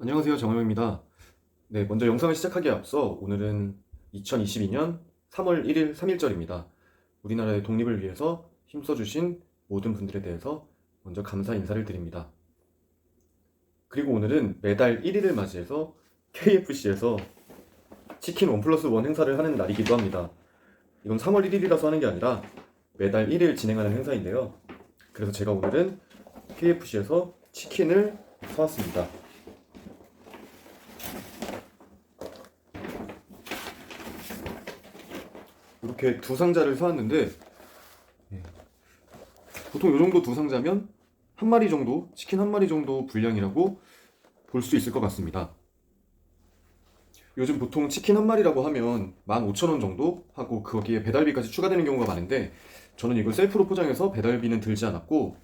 안녕하세요. 정호영입니다. 네, 먼저 영상을 시작하기에 앞서 오늘은 2022년 3월 1일 3일절입니다. 우리나라의 독립을 위해서 힘써주신 모든 분들에 대해서 먼저 감사 인사를 드립니다. 그리고 오늘은 매달 1일을 맞이해서 KFC에서 치킨 원 플러스 원 행사를 하는 날이기도 합니다. 이건 3월 1일이라서 하는 게 아니라 매달 1일 진행하는 행사인데요. 그래서 제가 오늘은 KFC에서 치킨을 사왔습니다. 이렇게 두 상자를 사왔는데 예. 보통 이 정도 두 상자면 한 마리 정도 치킨 한 마리 정도 분량이라고 볼 수 있을 것 같습니다. 요즘 보통 치킨 한 마리라고 하면 15,000원 정도 하고 거기에 배달비까지 추가되는 경우가 많은데 저는 이걸 셀프로 포장해서 배달비는 들지 않았고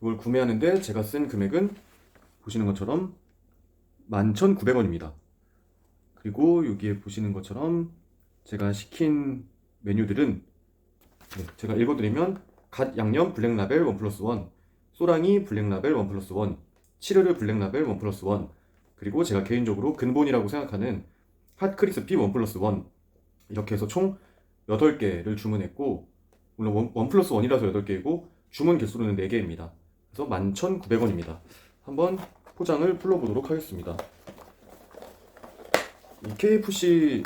이걸 구매하는데 제가 쓴 금액은 보시는 것처럼 11,900원입니다. 그리고 여기에 보시는 것처럼 제가 시킨 메뉴들은 네, 제가 읽어드리면 갓 양념 블랙라벨 원 플러스 원, 소랑이 블랙라벨 원 플러스 원, 치르르 블랙라벨 원 플러스 원, 그리고 제가 개인적으로 근본이라고 생각하는 핫 크리스피 원 플러스 원 이렇게 해서 총 8개를 주문했고 물론 원, 원 플러스 원이라서 8개이고 주문 개수로는 4개입니다. 그래서 11,900원입니다. 한번 포장을 풀어보도록 하겠습니다. 이 KFC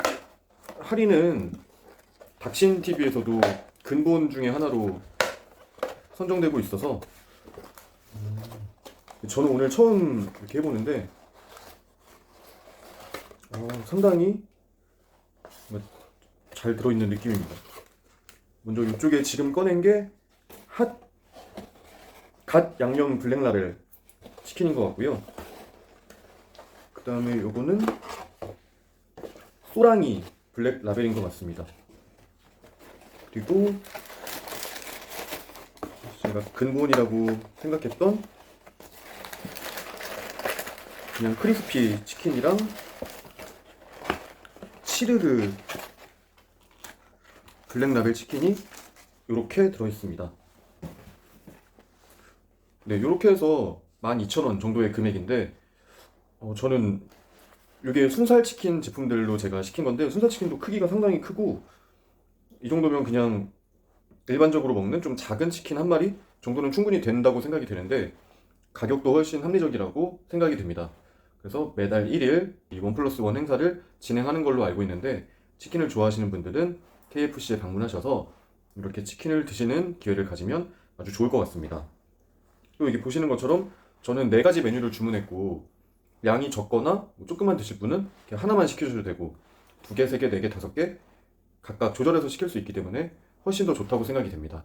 할인은 닥신 TV에서도 근본 중에 하나로 선정되고 있어서 저는 오늘 처음 이렇게 해보는데 어, 상당히 잘 들어있는 느낌입니다. 먼저 이쪽에 지금 꺼낸 게 핫, 갓 양념 블랙라벨 치킨인 것 같고요. 그 다음에 요거는 소랑이 블랙 라벨인 것 같습니다. 그리고 제가 근본이라고 생각했던 그냥 크리스피 치킨이랑 치르르 블랙 라벨 치킨이 이렇게 들어있습니다. 네, 이렇게 해서 12,000원 정도의 금액인데 어, 저는 이게 순살 치킨 제품들로 제가 시킨 건데 순살 치킨도 크기가 상당히 크고 이 정도면 그냥 일반적으로 먹는 좀 작은 치킨 한 마리 정도는 충분히 된다고 생각이 되는데 가격도 훨씬 합리적이라고 생각이 됩니다. 그래서 매달 1일 이원 플러스 원 행사를 진행하는 걸로 알고 있는데 치킨을 좋아하시는 분들은 KFC에 방문하셔서 이렇게 치킨을 드시는 기회를 가지면 아주 좋을 것 같습니다. 또 여기 보시는 것처럼 저는 네 가지 메뉴를 주문했고 양이 적거나 뭐 조금만 드실 분은 하나만 시켜주셔도 되고 두 개, 세 개, 네 개, 다섯 개 각각 조절해서 시킬 수 있기 때문에 훨씬 더 좋다고 생각이 됩니다.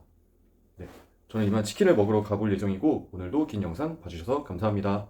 네, 저는 이만 치킨을 먹으러 가볼 예정이고 오늘도 긴 영상 봐주셔서 감사합니다.